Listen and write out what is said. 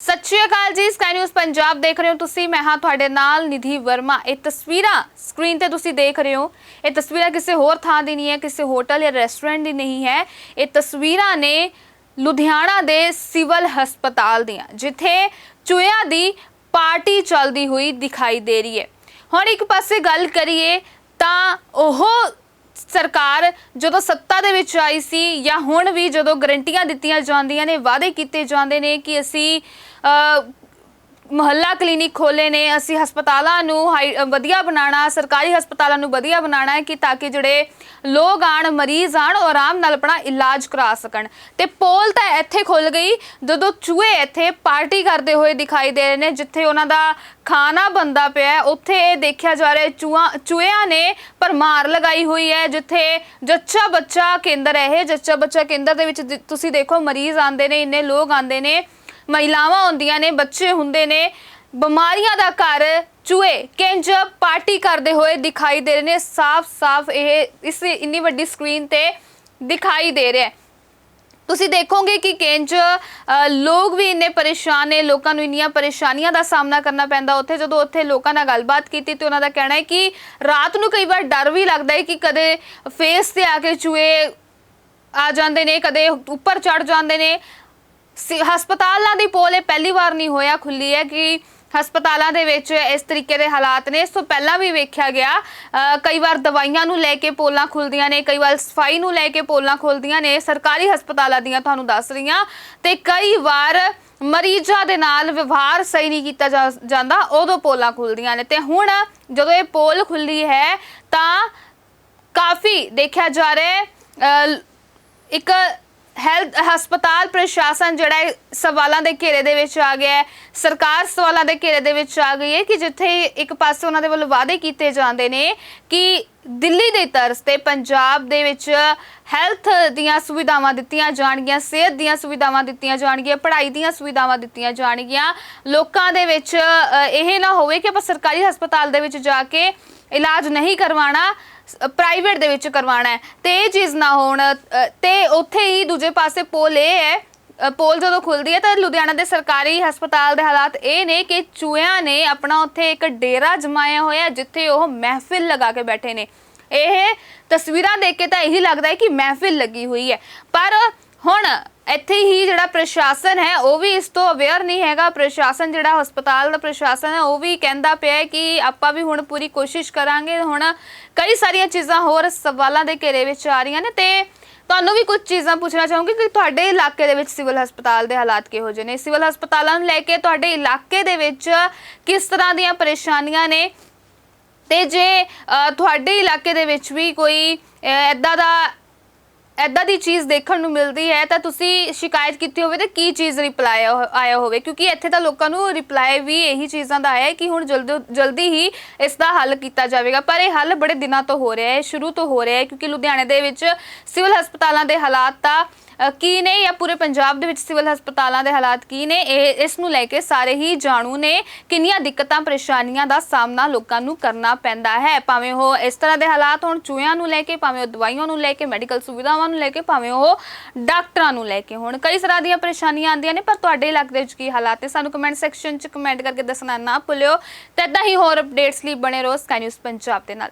ਸਤਿ ਸ਼੍ਰੀ ਅਕਾਲ ਜੀ sky news Punjab ਦੇਖ ਰਹੇ ਹੋ ਤੁਸੀਂ। ਮੈਂ ਹਾਂ ਤੁਹਾਡੇ ਨਾਲ ਨਿਧੀ ਵਰਮਾ। ਇਹ ਤਸਵੀਰਾਂ ਸਕਰੀਨ ਤੇ ਤੁਸੀਂ ਦੇਖ ਰਹੇ ਹੋ। ਇਹ ਤਸਵੀਰਾਂ ਕਿਸੇ ਹੋਰ ਥਾਂ ਦੀ ਨਹੀਂ ਹੈ, ਕਿਸੇ ਹੋਟਲ ਜਾਂ ਰੈਸਟੋਰੈਂਟ ਦੀ ਨਹੀਂ ਹੈ। ਇਹ ਤਸਵੀਰਾਂ ਨੇ ਲੁਧਿਆਣਾ ਦੇ ਸਿਵਲ ਹਸਪਤਾਲ ਦੀਆਂ, ਜਿੱਥੇ ਚੂਹਿਆਂ ਦੀ ਪਾਰਟੀ ਚੱਲਦੀ ਹੋਈ ਦਿਖਾਈ ਦੇ ਰਹੀ ਹੈ। ਹੁਣ ਇੱਕ ਪਾਸੇ ਗੱਲ ਕਰੀਏ ਤਾਂ ਉਹ ਸਰਕਾਰ ਜਦੋਂ ਸੱਤਾ ਦੇ ਵਿੱਚ ਆਈ ਸੀ ਜਾਂ ਹੁਣ ਵੀ ਜਦੋਂ ਗਰੰਟੀਆਂ ਦਿੱਤੀਆਂ ਜਾਂਦੀਆਂ ਨੇ, ਵਾਅਦੇ ਕੀਤੇ ਜਾਂਦੇ ਨੇ ਕਿ ਅਸੀਂ ਮੁਹੱਲਾ ਕਲੀਨਿਕ ਖੋਲੇ ਨੇ। ਅਸੀਂ ਹਸਪਤਾਲਾਂ ਨੂੰ ਹਾਈ- ਵਧੀਆ ਬਣਾਉਣਾ, ਸਰਕਾਰੀ ਹਸਪਤਾਲਾਂ ਨੂੰ ਵਧੀਆ ਬਣਾਉਣਾ ਹੈ ਕਿ ਤਾਂ ਕਿ ਜਿਹੜੇ ਲੋਕ ਆਣ ਮਰੀਜ਼ ਆਣ ਉਹ ਆਰਾਮ ਨਾਲ ਆਪਣਾ ਇਲਾਜ ਕਰਾ ਸਕਣ। ਤੇ ਪੋਲ ਤਾਂ ਇੱਥੇ ਖੁੱਲ ਗਈ। ਜਦੋਂ ਚੂਹੇ ਇੱਥੇ ਪਾਰਟੀ ਕਰਦੇ ਹੋਏ ਦਿਖਾਈ ਦੇ ਰਹੇ ਨੇ, ਜਿੱਥੇ ਉਹਨਾਂ ਦਾ ਖਾਣਾ ਬੰਦਾ ਪਿਆ ਉੱਥੇ ਇਹ ਦੇਖਿਆ ਜਾ ਰਿਹਾ ਹੈ ਚੂਹਾ ਚੂਹਿਆਂ ਨੇ ਪਰਮਾਰ ਲਗਾਈ ਹੋਈ ਹੈ, ਜਿੱਥੇ ਜੱਚਾ ਬੱਚਾ ਕੇਂਦਰ ਹੈ। ਇਹ ਜੱਚਾ ਬੱਚਾ ਕੇਂਦਰ ਦੇ ਵਿੱਚ ਦ- ਤੁਸੀਂ ਦੇਖੋ, ਮਰੀਜ਼ ਆਉਂਦੇ ਨੇ, ਇੰਨੇ ਲੋਕ ਆਉਂਦੇ ਨੇ। ਮਹਿਲਾਵਾਂ ਹੁੰਦੀਆਂ ਨੇ, ਬੱਚੇ ਹੁੰਦੇ ਨੇ, ਬਿਮਾਰੀਆਂ ਦਾ ਘਰ ਚੂਹੇ, ਕਿੰਜ ਪਾਰਟੀ ਕਰਦੇ ਹੋਏ ਦਿਖਾਈ ਦੇ ਰਹੇ ਨੇ, ਸਾਫ਼-ਸਾਫ਼ ਇਹ ਇਸ ਇੰਨੀ ਵੱਡੀ ਸਕਰੀਨ ਤੇ ਦਿਖਾਈ ਦੇ ਰਿਹਾ ਹੈ। ਤੁਸੀਂ ਦੇਖੋਗੇ ਕਿ ਕਿੰਜ ਲੋਕ ਵੀ ਇੰਨੇ ਪਰੇਸ਼ਾਨ ਨੇ, ਲੋਕਾਂ ਨੂੰ ਇੰਨੀਆਂ ਪਰੇਸ਼ਾਨੀਆਂ ਦਾ ਸਾਹਮਣਾ ਕਰਨਾ ਪੈਂਦਾ ਉੱਥੇ। ਜਦੋਂ ਉੱਥੇ ਲੋਕਾਂ ਨਾਲ ਗੱਲਬਾਤ ਕੀਤੀ ਤੇ ਉਹਨਾਂ ਦਾ ਕਹਿਣਾ ਹੈ ਕਿ ਰਾਤ ਨੂੰ ਕਈ ਵਾਰ ਡਰ ਵੀ ਲੱਗਦਾ ਹੈ ਕਿ ਕਦੇ ਫੇਸ ਤੇ ਆ ਕੇ ਚੂਹੇ ਆ ਜਾਂਦੇ ਨੇ, ਕਦੇ ਉੱਪਰ ਚੜ ਜਾਂਦੇ ਨੇ। ਹਸਪਤਾਲਾਂ ਦੀ ਪੋਲ ਇਹ ਪਹਿਲੀ ਵਾਰ ਨਹੀਂ ਹੋਇਆ ਖੁੱਲੀ ਹੈ ਕਿ ਹਸਪਤਾਲਾਂ ਦੇ ਵਿੱਚ ਇਸ ਤਰੀਕੇ ਦੇ ਹਾਲਾਤ ਨੇ। ਇਸ ਤੋਂ ਪਹਿਲਾਂ ਵੀ ਵੇਖਿਆ ਗਿਆ ਕਈ ਵਾਰ ਦਵਾਈਆਂ ਨੂੰ ਲੈ ਕੇ ਪੋਲਾਂ ਖੁੱਲਦੀਆਂ ਨੇ, ਕਈ ਵਾਰ ਸਫ਼ਾਈ ਨੂੰ ਲੈ ਕੇ ਪੋਲਾਂ ਖੁੱਲਦੀਆਂ ਨੇ। ਸਰਕਾਰੀ ਹਸਪਤਾਲਾਂ ਦੀਆਂ ਤੁਹਾਨੂੰ ਦੱਸ ਰਹੀਆਂ ਤੇ ਕਈ ਵਾਰ ਮਰੀਜ਼ਾਂ ਦੇ ਨਾਲ ਵਿਵਹਾਰ ਸਹੀ ਨਹੀਂ ਕੀਤਾ ਜਾ- ਜਾਂਦਾ, ਉਦੋਂ ਪੋਲਾਂ ਖੁੱਲਦੀਆਂ ਨੇ। ਤੇ ਹੁਣ ਜਦੋਂ ਇਹ ਪੋਲ ਖੁੱਲੀ ਹੈ, ਤਾਂ ਕਾਫੀ ਦੇਖਿਆ ਜਾ ਰਿਹਾ ਇੱਕ ਹੈਲਥ ਹਸਪਤਾਲ ਪ੍ਰਸ਼ਾਸਨ ਜਿਹੜਾ ਸਵਾਲਾਂ ਦੇ ਘੇਰੇ ਦੇ ਵਿੱਚ ਆ ਗਿਆ ਹੈ। ਸਰਕਾਰ ਸਵਾਲਾਂ ਦੇ ਘੇਰੇ ਦੇ ਵਿੱਚ ਆ ਗਈ ਹੈ ਕਿ ਜਿੱਥੇ ਇੱਕ ਪਾਸੇ ਉਹਨਾਂ ਦੇ ਵੱਲੋਂ ਵਾਅਦੇ ਕੀਤੇ ਜਾਂਦੇ ਨੇ ਕਿ ਦਿੱਲੀ ਦੇ ਤਰਸ ਤੇ ਪੰਜਾਬ ਦੇ ਵਿੱਚ ਹੈਲਥ ਦੀਆਂ ਸੁਵਿਧਾਵਾਂ ਦਿੱਤੀਆਂ ਜਾਣਗੀਆਂ, ਸਿਹਤ ਦੀਆਂ ਸੁਵਿਧਾਵਾਂ ਦਿੱਤੀਆਂ ਜਾਣਗੀਆਂ, ਪੜ੍ਹਾਈ ਦੀਆਂ ਸੁਵਿਧਾਵਾਂ ਦਿੱਤੀਆਂ ਜਾਣਗੀਆਂ। ਲੋਕਾਂ ਦੇ ਵਿੱਚ ਇਹ ਨਾ ਹੋਵੇ ਕਿ ਆਪਾਂ ਸਰਕਾਰੀ ਹਸਪਤਾਲ ਦੇ ਵਿੱਚ ਜਾ ਕੇ ਇਲਾਜ ਨਹੀਂ ਕਰਵਾਉਣਾ ਪ੍ਰਾਈਵੇਟ ਦੇ ਵਿੱਚ ਕਰਵਾਉਣਾ ਹੈ। ਤੇ ਇਹ ਚੀਜ਼ ਨਾ ਹੋਣ ਅ, ਤੇ ਉੱਥੇ ਹੀ ਦੂਜੇ ਪਾਸੇ ਪੋਲ ਇਹ ਹੈ ਪੋਲ ਜਦੋਂ ਖੁੱਲਦੀ ਹੈ ਤਾਂ ਲੁਧਿਆਣਾ ਦੇ ਸਰਕਾਰੀ ਹਸਪਤਾਲ ਦੇ ਹਾਲਾਤ ਇਹ ਨੇ ਕਿ ਚੂਹਿਆਂ ਨੇ ਆਪਣਾ ਉੱਥੇ ਇੱਕ ਡੇਰਾ ਜਮਾਇਆ ਹੋਇਆ ਜਿੱਥੇ ਉਹ ਮਹਿਫਿਲ ਲਗਾ ਕੇ ਬੈਠੇ ਨੇ। ਇਹ ਤਸਵੀਰਾਂ ਦੇਖ ਕੇ ਤਾਂ ਇਹੀ ਲੱਗਦਾ ਹੈ ਕਿ ਮਹਿਫਿਲ ਲੱਗੀ ਹੋਈ ਹੈ। ਪਰ ਹੁਣ ਇੱਥੇ ਹੀ ਜਿਹੜਾ ਪ੍ਰਸ਼ਾਸਨ ਹੈ, ਉਹ ਵੀ ਇਸ ਤੋਂ ਅਵੇਅਰ ਨਹੀਂ ਹੈਗਾ। ਪ੍ਰਸ਼ਾਸਨ ਜਿਹੜਾ ਹਸਪਤਾਲ ਦਾ ਪ੍ਰਸ਼ਾਸਨ ਹੈ, ਉਹ ਵੀ ਕਹਿੰਦਾ ਪਿਆ ਹੈ ਕਿ ਆਪਾਂ ਵੀ ਹੁਣ ਪੂਰੀ ਕੋਸ਼ਿਸ਼ ਕਰਾਂਗੇ। ਹੁਣ ਕਈ ਸਾਰੀਆਂ ਚੀਜ਼ਾਂ ਹੋਰ ਸਵਾਲਾਂ ਦੇ ਘੇਰੇ ਵਿੱਚ ਆ ਰਹੀਆਂ ਨੇ ਤੇ ਤੁਹਾਨੂੰ ਵੀ ਕੁਝ ਚੀਜ਼ਾਂ ਪੁੱਛਣਾ ਚਾਹੂੰਗੀ ਕਿ ਤੁਹਾਡੇ ਇਲਾਕੇ ਦੇ ਵਿੱਚ ਸਿਵਲ ਹਸਪਤਾਲ ਦੇ ਹਾਲਾਤ ਕਿਹੋ ਜਿਹੇ ਨੇ? ਸਿਵਲ ਹਸਪਤਾਲਾਂ ਨੂੰ ਲੈ ਕੇ ਤੁਹਾਡੇ ਇਲਾਕੇ ਦੇ ਵਿੱਚ ਕਿਸ ਤਰ੍ਹਾਂ ਦੀਆਂ ਪਰੇਸ਼ਾਨੀਆਂ ਨੇ? ਤੇ ਜੇ ਤੁਹਾਡੇ ਇਲਾਕੇ ਦੇ ਵਿੱਚ ਵੀ ਕੋਈ ਐਦਾਂ ਦਾ ਐਦਾਂ ਦੀ ਚੀਜ਼ ਦੇਖਣ ਨੂੰ ਮਿਲਦੀ ਹੈ, ਤਾਂ ਤੁਸੀਂ ਸ਼ਿਕਾਇਤ ਕੀਤੀ ਹੋਵੇ ਤਾਂ ਕੀ ਚੀਜ਼ ਰਿਪਲਾਈ ਆਇਆ ਹੋਵੇ? ਕਿਉਂਕਿ ਇੱਥੇ ਤਾਂ ਲੋਕਾਂ ਨੂੰ ਰਿਪਲਾਈ ਵੀ ਇਹੀ ਚੀਜ਼ਾਂ ਦਾ ਆਇਆ ਹੈ ਕਿ ਹੁਣ ਜਲਦੀ ਜਲਦੀ ਹੀ ਇਸ ਦਾ ਹੱਲ ਕੀਤਾ ਜਾਵੇਗਾ। ਪਰ ਇਹ ਹੱਲ ਬੜੇ ਦਿਨਾਂ ਤੋਂ ਹੋ ਰਿਹਾ ਹੈ, ਸ਼ੁਰੂ ਤੋਂ ਹੋ ਰਿਹਾ ਹੈ, ਕਿਉਂਕਿ ਲੁਧਿਆਣੇ ਦੇ ਵਿੱਚ ਸਿਵਲ ਹਸਪਤਾਲਾਂ ਦੇ ਹਾਲਾਤ ਤਾਂ ਕੀ ਨੇ ਜਾਂ ਪੂਰੇ ਪੰਜਾਬ ਦੇ ਵਿੱਚ ਸਿਵਲ ਹਸਪਤਾਲਾਂ ਦੇ ਹਾਲਾਤ ਕੀ ਨੇ, ਇਹ, ਇਸ ਨੂੰ ਲੈ ਕੇ ਸਾਰੇ ਹੀ ਜਾਣੂ ਨੇ ਕਿੰਨੀਆਂ ਦਿੱਕਤਾਂ, ਪਰੇਸ਼ਾਨੀਆਂ ਦਾ ਸਾਹਮਣਾ ਲੋਕਾਂ ਨੂੰ ਕਰਨਾ ਪੈਂਦਾ ਹੈ। ਭਾਵੇਂ ਉਹ ਇਸ ਤਰ੍ਹਾਂ ਦੇ ਹਾਲਾਤ ਹੋਣ, ਚੂਹਿਆਂ ਨੂੰ ਲੈ ਕੇ, ਭਾਵੇਂ ਉਹ ਦਵਾਈਆਂ ਨੂੰ ਲੈ ਕੇ, ਮੈਡੀਕਲ ਸੁਵਿਧਾਵਾਂ ਨੂੰ ਲੈ ਕੇ ਭਾਵੇਂ ਉਹ ਡਾਕਟਰਾਂ ਨੂੰ ਲੈ ਕੇ ਹੋਣ। ਕਈ ਤਰ੍ਹਾਂ ਦੀਆਂ ਪਰੇਸ਼ਾਨੀਆਂ ਆਉਂਦੀਆਂ ਨੇ, ਪਰ ਤੁਹਾਡੇ ਇਲਾਕੇ ਦੇ ਵਿੱਚ ਕੀ ਹਾਲਾਤ ਨੇ? ਸਾਨੂੰ ਕਮੈਂਟ ਸੈਕਸ਼ਨ 'ਚ ਕਮੈਂਟ ਕਰਕੇ ਦੱਸਣਾ ਨਾ ਭੁੱਲਿਓ। ਤੇ ਇਦਾਂ ਹੀ ਹੋਰ ਅਪਡੇਟਸ ਲਈ ਬਣੇ ਰਹੋ ਸਕਾਈ ਨਿਊਜ਼ ਪੰਜਾਬ ਦੇ ਨਾਲ।